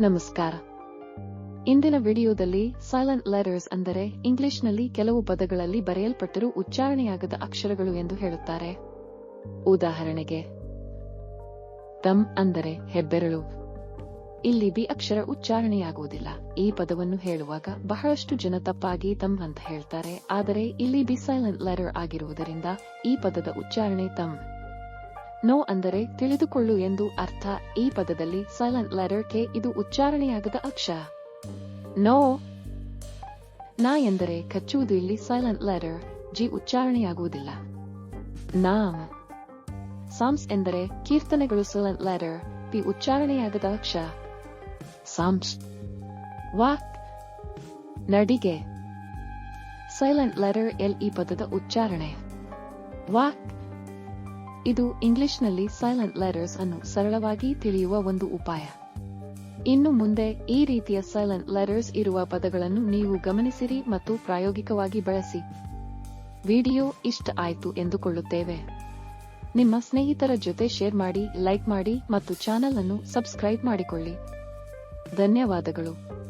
ನಮಸ್ಕಾರ. ಇಂದಿನ ವಿಡಿಯೋದಲ್ಲಿ ಸೈಲೆಂಟ್ ಲೆಟರ್ಸ್ ಅಂದರೆ ಇಂಗ್ಲಿಷ್ನಲ್ಲಿ ಕೆಲವು ಪದಗಳಲ್ಲಿ ಬರೆಯಲ್ಪಟ್ಟರೂ ಉಚ್ಚಾರಣೆಯಾಗದ ಅಕ್ಷರಗಳು ಎಂದು ಹೇಳುತ್ತಾರೆ. ಉದಾಹರಣೆಗೆ ತಮ್ ಅಂದರೆ ಹೆಬ್ಬೆರಳು. ಇಲ್ಲಿ ಬಿ ಅಕ್ಷರ ಉಚ್ಚಾರಣೆಯಾಗುವುದಿಲ್ಲ. ಈ ಪದವನ್ನು ಹೇಳುವಾಗ ಬಹಳಷ್ಟು ಜನ ತಪ್ಪಾಗಿ ತಮ್ ಅಂತ ಹೇಳ್ತಾರೆ. ಆದರೆ ಇಲ್ಲಿ ಬಿ ಸೈಲೆಂಟ್ ಲೆಟರ್ ಆಗಿರುವುದರಿಂದ ಈ ಪದದ ಉಚ್ಚಾರಣೆ ತಮ್ ನೋ ಅಂದರೆ ತಿಳಿದುಕೊಳ್ಳು ಎಂದು ಅರ್ಥ. ಈ ಪದದಲ್ಲಿ ಸೈಲೆಂಟ್ ಲೆಟರ್ ಕೆ ಇದು ಉಚ್ಚಾರಣೆಯಾಗದ ಅಕ್ಷ. ನೋ. ನಾ ಎಂದರೆ ಕಚ್ಚುವುದು ಇಲ್ಲಿ ಸೈಲೆಂಟ್ ಲೆಟರ್ ಜಿ ಉಚ್ಚಾರಣೆಯಾಗುವುದಿಲ್ಲ. ನಾಮ್. ಸಾಮ್ಸ್ ಎಂದರೆ ಕೀರ್ತನೆಗಳು ಸೈಲೆಂಟ್ ಲೆಟರ್ ಪಿ ಉಚ್ಚಾರಣೆಯಾಗದ ಅಕ್ಷ. ಸಾಮ್ಸ್. ವಾಕ್. ನಡಿಗೆ. ಸೈಲೆಂಟ್ ಲೆಟರ್ ಎಲ್ ಈ ಪದದ ಉಚ್ಚಾರಣೆ. ವಾಕ್. ಇದು ಇಂಗ್ಲಿಷ್ನಲ್ಲಿ ಸೈಲೆಂಟ್ ಲೆಟರ್ಸ್ ಅನ್ನು ಸರಳವಾಗಿ ತಿಳಿಯುವ ಒಂದು ಉಪಾಯ. ಇನ್ನು ಮುಂದೆ ಈ ರೀತಿಯ ಸೈಲೆಂಟ್ ಲೆಟರ್ಸ್ ಇರುವ ಪದಗಳನ್ನು ನೀವು ಗಮನಿಸಿರಿ ಮತ್ತು ಪ್ರಾಯೋಗಿಕವಾಗಿ ಬಳಸಿ. ವಿಡಿಯೋ ಇಷ್ಟ ಆಯಿತು ಎಂದುಕೊಳ್ಳುತ್ತೇವೆ. ನಿಮ್ಮ ಸ್ನೇಹಿತರ ಜೊತೆ ಶೇರ್ ಮಾಡಿ ಲೈಕ್ ಮಾಡಿ ಮತ್ತು ಚಾನೆಲ್ ಅನ್ನು ಸಬ್ಸ್ಕ್ರೈಬ್ ಮಾಡಿಕೊಳ್ಳಿ. ಧನ್ಯವಾದಗಳು.